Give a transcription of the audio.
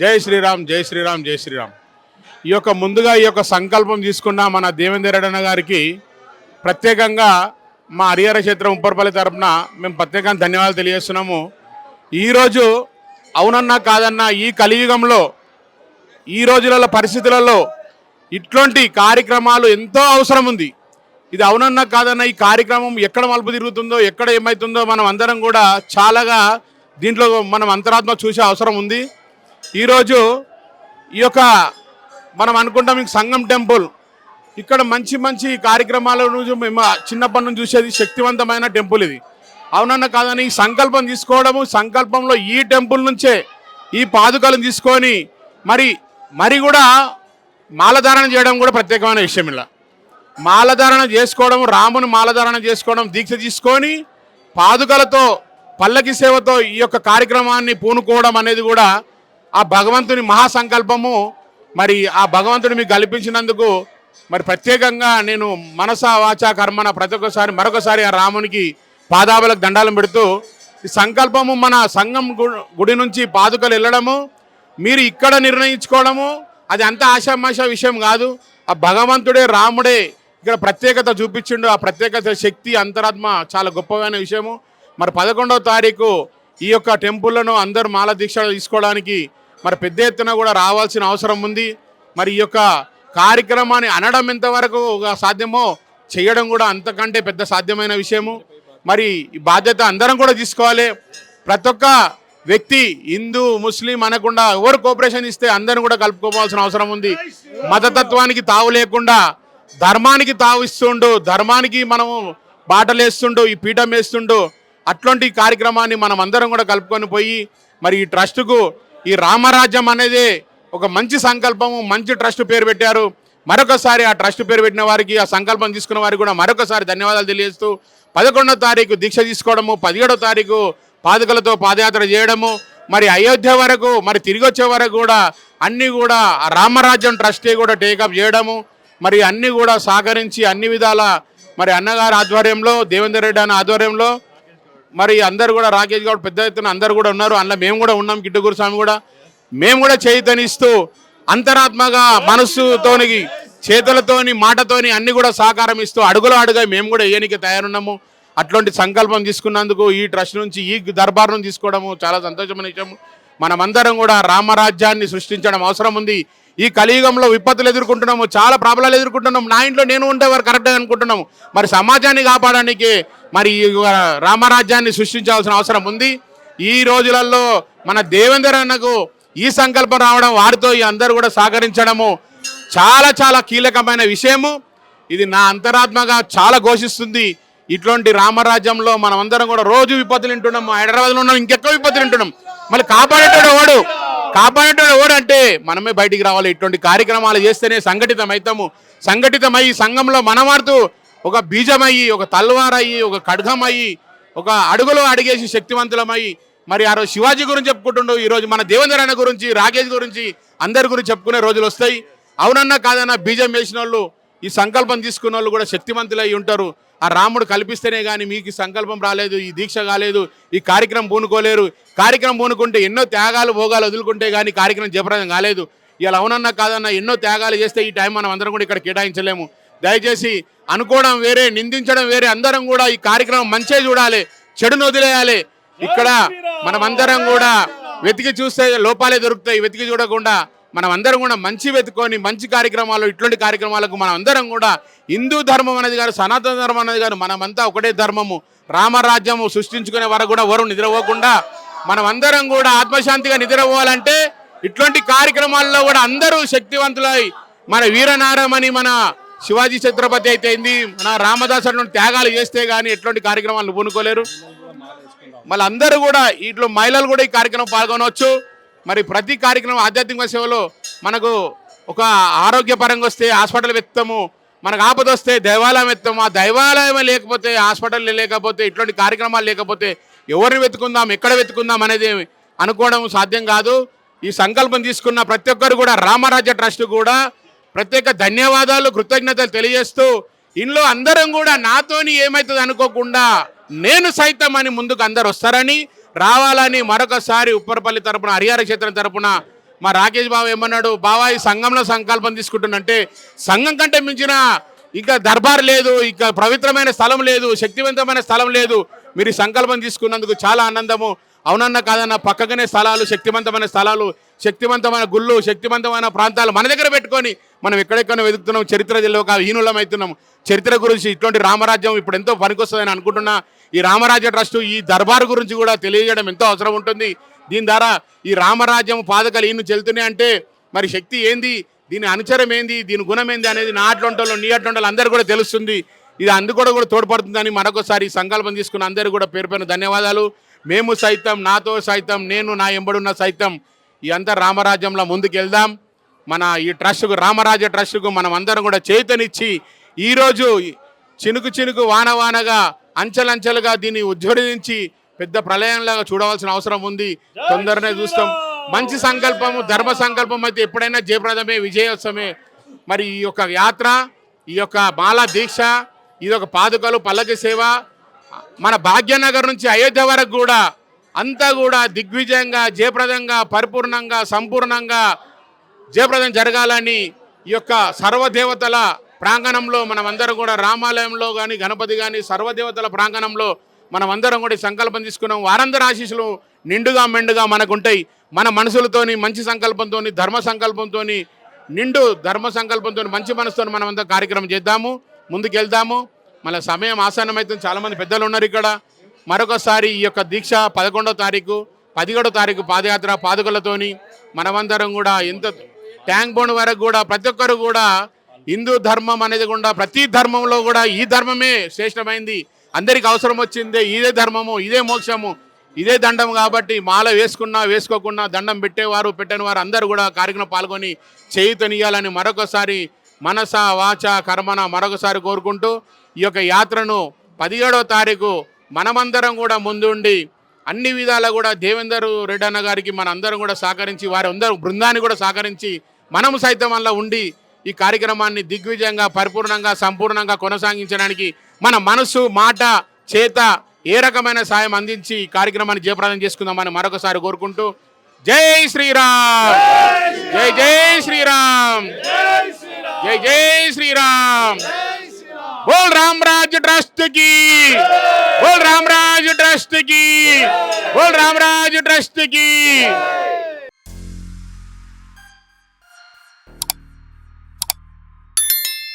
జై శ్రీరామ్ జై శ్రీరామ్ జై శ్రీరామ్. ఈ యొక్క ముందుగా ఈ యొక్క సంకల్పం తీసుకున్న మన దేవేందర్ గారికి ప్రత్యేకంగా మా హరిహర క్షేత్రం ఉప్పరపల్లి తరపున మేము ప్రత్యేకంగా ధన్యవాదాలు తెలియజేస్తున్నాము. ఈరోజు అవునన్నా కాదన్నా ఈ కలియుగంలో ఈ రోజులలో పరిస్థితులలో ఇట్లాంటి కార్యక్రమాలు ఎంతో అవసరం ఉంది. ఇది అవునన్నా కాదన్నా ఈ కార్యక్రమం ఎక్కడ మలుపు తిరుగుతుందో ఎక్కడ ఏమవుతుందో మనం అందరం కూడా చాలాగా దీంట్లో మనం అంతరాత్మ చూసే అవసరం ఉంది. ఈరోజు ఈ యొక్క మనం అనుకుంటాం ఇంక సంగం టెంపుల్ ఇక్కడ మంచి మంచి కార్యక్రమాల నుంచి మేము చిన్నప్పటి నుంచి చూసేది శక్తివంతమైన టెంపుల్ ఇది. అవునన్న కాదని ఈ సంకల్పం తీసుకోవడము సంకల్పంలో ఈ టెంపుల్ నుంచే ఈ పాదుకలను తీసుకొని మరి మరి కూడా మాలధారణ చేయడం కూడా ప్రత్యేకమైన విషయం ఇలా. మాలధారణ చేసుకోవడం రాముని మాలధారణ చేసుకోవడం దీక్ష తీసుకొని పాదుకలతో పల్లకి సేవతో ఈ యొక్క కార్యక్రమాన్ని పూనుకోవడం అనేది కూడా ఆ భగవంతుని మహాసంకల్పము మరి ఆ భగవంతుని మీకు కల్పించినందుకు మరి ప్రత్యేకంగా నేను మనస వాచ కర్మన ప్రతి ఒక్కసారి మరొకసారి ఆ రామునికి పాదాబలకు దండాలను పెడుతూ ఈ సంకల్పము మన సంఘం గు- గుడి నుంచి పాదుకలు వెళ్ళడము మీరు ఇక్కడ నిర్ణయించుకోవడము అది అంత ఆశామాషా విషయం కాదు. ఆ భగవంతుడే రాముడే ఇక్కడ ప్రత్యేకత చూపించిండు. ఆ ప్రత్యేకత శక్తి అంతరాత్మ చాలా గొప్పమైన విషయము. మరి పదకొండవ తారీఖు ఈ యొక్క టెంపుల్లను అందరూ మాల దీక్ష తీసుకోవడానికి మరి పెద్ద ఎత్తున కూడా రావాల్సిన అవసరం ఉంది. మరి ఈ యొక్క కార్యక్రమాన్ని అనడం ఎంతవరకు సాధ్యమో చేయడం కూడా అంతకంటే పెద్ద సాధ్యమైన విషయము. మరి ఈ బాధ్యత అందరం కూడా తీసుకోవాలి. ప్రతి ఒక్క వ్యక్తి హిందూ ముస్లిం అనకుండా ఎవరు కోఆపరేషన్ ఇస్తే అందరం కూడా కలుపుకోవాల్సిన అవసరం ఉంది. మతతత్వానికి తావు లేకుండా ధర్మానికి తావు ఇస్తుండు ధర్మానికి మనము బాటలేస్తుండు ఈ పీఠం వేస్తుండు అట్లాంటి కార్యక్రమాన్ని మనం అందరం కూడా కలుపుకొని పోయి మరి ఈ ట్రస్టుకు ఈ రామరాజ్యం అనేది ఒక మంచి సంకల్పము మంచి ట్రస్ట్ పేరు పెట్టారు. మరొకసారి ఆ ట్రస్ట్ పేరు పెట్టిన వారికి ఆ సంకల్పం తీసుకున్న వారికి కూడా మరొకసారి ధన్యవాదాలు తెలియజేస్తూ పదకొండో తారీఖు దీక్ష తీసుకోవడము పదిహేడో తారీఖు పాదుకలతో పాదయాత్ర చేయడము మరి అయోధ్య వరకు మరి తిరిగి వచ్చే వరకు కూడా అన్నీ కూడా రామరాజ్యం ట్రస్టే కూడా టేకప్ చేయడము మరి అన్నీ కూడా సహకరించి అన్ని విధాల మరి అన్నగారి ఆధ్వర్యంలో దేవేందర్ రెడ్డి అన్న ఆధ్వర్యంలో మరి అందరు కూడా రాకేష్ గౌడ్ పెద్ద ఎత్తున అందరు కూడా ఉన్నారు. అందులో మేము కూడా ఉన్నాం కిట్టుగురు స్వామి కూడా. మేము కూడా చైతన్యిస్తూ అంతరాత్మగా మనస్సుతోని చేతులతోని మాటతోని అన్ని కూడా సహకారం ఇస్తూ అడుగులో అడుగా మేము కూడా ఏనికి తయారున్నాము. అట్లాంటి సంకల్పం తీసుకున్నందుకు ఈ ట్రస్ట్ నుంచి ఈ దర్బార్ నుంచి తీసుకోవడము చాలా సంతోషమైన విషయం మనమందరం కూడా రామరాజ్యాన్ని సృష్టించడం అవసరం ఉంది. ఈ కలియుగంలో విపత్తులు ఎదుర్కొంటున్నాము చాలా ప్రాబ్లాలు ఎదుర్కొంటున్నాము. నా ఇంట్లో నేను ఉండేవారు కరెక్ట్గా అనుకుంటున్నాము. మరి సమాజాన్ని కాపాడడానికి మరి ఈ రామరాజ్యాన్ని సృష్టించాల్సిన అవసరం ఉంది. ఈ రోజులలో మన దేవేందర్ అన్నకు ఈ సంకల్పం రావడం వారితో ఈ అందరూ కూడా సహకరించడము చాలా చాలా కీలకమైన విషయము. ఇది నా అంతరాత్మగా చాలా ఘోషిస్తుంది. ఇటువంటి రామరాజ్యంలో మనం అందరం కూడా రోజు విపత్తులు వింటున్నాము. హైదరాబాద్లో ఉన్నాం ఇంకెక్కువ విపత్తులు వింటున్నాం మళ్ళీ కాపాడేటోడు వాడు కాపాడేటోడు ఎవడంటే మనమే బయటికి రావాలి. ఇటువంటి కార్యక్రమాలు చేస్తేనే సంఘటితమవుతాము సంఘటితమై సంఘంలో మనమాడుతూ ఒక బీజమయ్యి ఒక తల్వారయ్యి ఒక ఖడ్గమయ్యి ఒక అడుగులో అడిగేసి శక్తివంతులమై మరి ఆ రోజు శివాజీ గురించి చెప్పుకుంటుండు ఈరోజు మన దేవేంద్ర గురించి రాకేష్ గురించి అందరి గురించి చెప్పుకునే రోజులు వస్తాయి. అవునన్నా కాదన్నా బీజం వేసిన వాళ్ళు ఈ సంకల్పం తీసుకున్న వాళ్ళు కూడా శక్తివంతులై ఉంటారు. ఆ రాముడు కల్పిస్తేనే కానీ మీకు సంకల్పం రాలేదు ఈ దీక్ష కాలేదు ఈ కార్యక్రమం పూనుకోలేరు. కార్యక్రమం పూనుకుంటే ఎన్నో త్యాగాలు భోగాలు వదులుకుంటే కానీ కార్యక్రమం జయప్రదం కాలేదు. ఇలా అవునన్నా కాదన్నా ఎన్నో త్యాగాలు చేస్తే ఈ టైం మనం అందరం కూడా ఇక్కడ కేటాయించలేము. దయచేసి అనుకోవడం వేరే నిందించడం వేరే అందరం కూడా ఈ కార్యక్రమం మంచే చూడాలి చెడును వదిలేయాలి. ఇక్కడ మనమందరం కూడా వెతికి చూస్తే లోపాలే దొరుకుతాయి వెతికి చూడకుండా మనం అందరం కూడా మంచి వెతుకొని మంచి కార్యక్రమాలు ఇట్లాంటి కార్యక్రమాలకు మనం అందరం కూడా హిందూ ధర్మం అనేది కాదు సనాతన ధర్మం అనేది కాదు మనమంతా ఒకటే ధర్మము. రామరాజ్యము సృష్టించుకునే వరకు కూడా వరం నిద్రపోకుండా మనం అందరం కూడా ఆత్మశాంతిగా నిద్రపోవాలంటే ఇట్లాంటి కార్యక్రమాల్లో కూడా అందరూ శక్తివంతులై మన వీరనారమని మన శివాజీ ఛత్రపతి అయితే అయింది మన రామదాస్ అటువంటి త్యాగాలు చేస్తే కానీ ఎటువంటి కార్యక్రమాలు పూనుకోలేరు మళ్ళీ అందరూ కూడా ఇట్లో మహిళలు కూడా ఈ కార్యక్రమం పాల్గొనవచ్చు. మరి ప్రతి కార్యక్రమం ఆధ్యాత్మిక సేవలో మనకు ఒక ఆరోగ్యపరంగా వస్తే హాస్పిటల్ వెత్తము మనకు ఆపద వస్తే దేవాలయం వెత్తాము ఆ దైవాలయం లేకపోతే హాస్పిటల్ లేకపోతే ఇట్లాంటి కార్యక్రమాలు లేకపోతే ఎవరిని వెతుకుందాం ఎక్కడ వెతుకుందాం అనేది అనుకోవడం సాధ్యం కాదు. ఈ సంకల్పం తీసుకున్న ప్రతి ఒక్కరు కూడా రామరాజ్య ట్రస్ట్ కూడా ప్రత్యేక ధన్యవాదాలు కృతజ్ఞతలు తెలియజేస్తూ ఇంట్లో అందరం కూడా నాతోని ఏమవుతుంది అనుకోకుండా నేను సైతం అని ముందుకు అందరు వస్తారని రావాలని మరొకసారి ఉప్పరపల్లి తరపున హరిహర క్షేత్రం తరపున మా రాకేష్ బాబు ఏమన్నాడు బావా ఈ సంఘంలో సంకల్పం తీసుకుంటున్నంటే సంఘం కంటే మించిన ఇంకా దర్బార్ లేదు ఇంకా పవిత్రమైన స్థలం లేదు శక్తివంతమైన స్థలం లేదు. మీరు సంకల్పం తీసుకున్నందుకు చాలా ఆనందము. అవునన్న కాదన్న పక్కగానే స్థలాలు శక్తివంతమైన స్థలాలు శక్తివంతమైన గుళ్ళు శక్తివంతమైన ప్రాంతాలు మన దగ్గర పెట్టుకొని మనం ఎక్కడెక్కడ వెతుకుతున్నాం చరిత్ర తెలియక హీనులం అవుతున్నాం చరిత్ర గురించి ఇటువంటి రామరాజ్యం ఇప్పుడు ఎంతో పనికొస్తుందని అనుకుంటున్నా. ఈ రామరాజ్య ట్రస్ట్ ఈ దర్బార్ గురించి కూడా తెలియజేయడం ఎంతో అవసరం ఉంటుంది. దీని ద్వారా ఈ రామరాజ్యం పాదకలు ఈయన చెల్తున్నాయి అంటే మరి శక్తి ఏంది? దీని అనుచరం ఏంది? దీని గుణం ఏంది అనేది నా అట్లంటోళ్ళు నీ అట్లంటోళ్ళు అందరూ కూడా తెలుస్తుంది. ఇది అందు కూడా కూడా తోడ్పడుతుందని మరొకసారి సంకల్పం తీసుకున్న అందరూ కూడా పేరు పేరు ధన్యవాదాలు. మేము సైతం నాతో సైతం నేను నా ఎంబడున్న సైతం ఈ అంతా రామరాజ్యంలో ముందుకు వెళ్దాం మన ఈ ట్రస్ట్కు రామరాజ్య ట్రస్ట్కు మనం అందరం కూడా చేతనిచ్చి ఈరోజు చినుకు చినుకు వాన వానగా అంచెలంచెలుగా దీన్ని ఉజ్వలించి పెద్ద ప్రళయంలాగా చూడవలసిన అవసరం ఉంది. తొందరనే చూస్తాం. మంచి సంకల్పము ధర్మ సంకల్పం అయితే ఎప్పుడైనా జయప్రదమే విజయోత్సవమే. మరి ఈ యొక్క యాత్ర ఈ యొక్క మాలా దీక్ష ఈ యొక్క పాదుకలు పల్లకి సేవ. మన భాగ్యనగర్ నుంచి అయోధ్య వరకు కూడా అంతా కూడా దిగ్విజయంగా జయప్రదంగా పరిపూర్ణంగా సంపూర్ణంగా జయప్రదం జరగాలని ఈ యొక్క సర్వదేవతల ప్రాంగణంలో మనమందరం కూడా రామాలయంలో కానీ గణపతి కానీ సర్వదేవతల ప్రాంగణంలో మనమందరం కూడా సంకల్పం తీసుకున్నాం. వారందరి ఆశీస్సులు నిండుగా మెండుగా మనకు ఉంటాయి మన మనసులతోని మంచి సంకల్పంతోని ధర్మ సంకల్పంతోని నిండు ధర్మ సంకల్పంతో మంచి మనసుతో మనమంతా కార్యక్రమం చేద్దాము ముందుకెళ్దాము. మళ్ళీ సమయం ఆసనం అయితే చాలామంది పెద్దలు ఉన్నారు ఇక్కడ. మరొకసారి ఈ యొక్క దీక్ష పదకొండో తారీఖు పదిహేడో తారీఖు పాదయాత్ర పాదుకలతోని మనమందరం కూడా ఎంత ట్యాంక్ బోన్ వరకు కూడా ప్రతి ఒక్కరు కూడా హిందూ ధర్మం అనేది కూడా ప్రతి ధర్మంలో కూడా ఈ ధర్మమే శ్రేష్టమైంది. అందరికి అవసరం వచ్చిందే ఇదే ధర్మము ఇదే మోక్షము ఇదే దండం కాబట్టి మాల వేసుకున్నా వేసుకోకున్నా దండం పెట్టేవారు పెట్టని వారు అందరూ కూడా కార్యక్రమం పాల్గొని చేయుతనియాలని మరొకసారి మనస వాచ కర్మన మరొకసారి కోరుకుంటూ ఈ యొక్క యాత్రను పదిహేడవ తారీఖు మనమందరం కూడా ముందుండి అన్ని విధాలా కూడా దేవేందర్ రెడ్డి అన్న గారికి మన అందరం కూడా సహకరించి వారి అందరూ బృందాన్ని కూడా సహకరించి మనము సైతం వల్ల ఉండి ఈ కార్యక్రమాన్ని దిగ్విజయంగా పరిపూర్ణంగా సంపూర్ణంగా కొనసాగించడానికి మన మనసు మాట చేత ఏ రకమైన సాయం అందించి ఈ కార్యక్రమాన్ని జయప్రదం చేసుకుందామని మరొకసారి కోరుకుంటూ జై శ్రీరామ్! జై జై శ్రీరామ్! జై జై శ్రీరామ్! बोल रामराज ट्रस्ट की। बोल रामराज ट्रस्ट की। बोल रामराज ट्रस्ट की।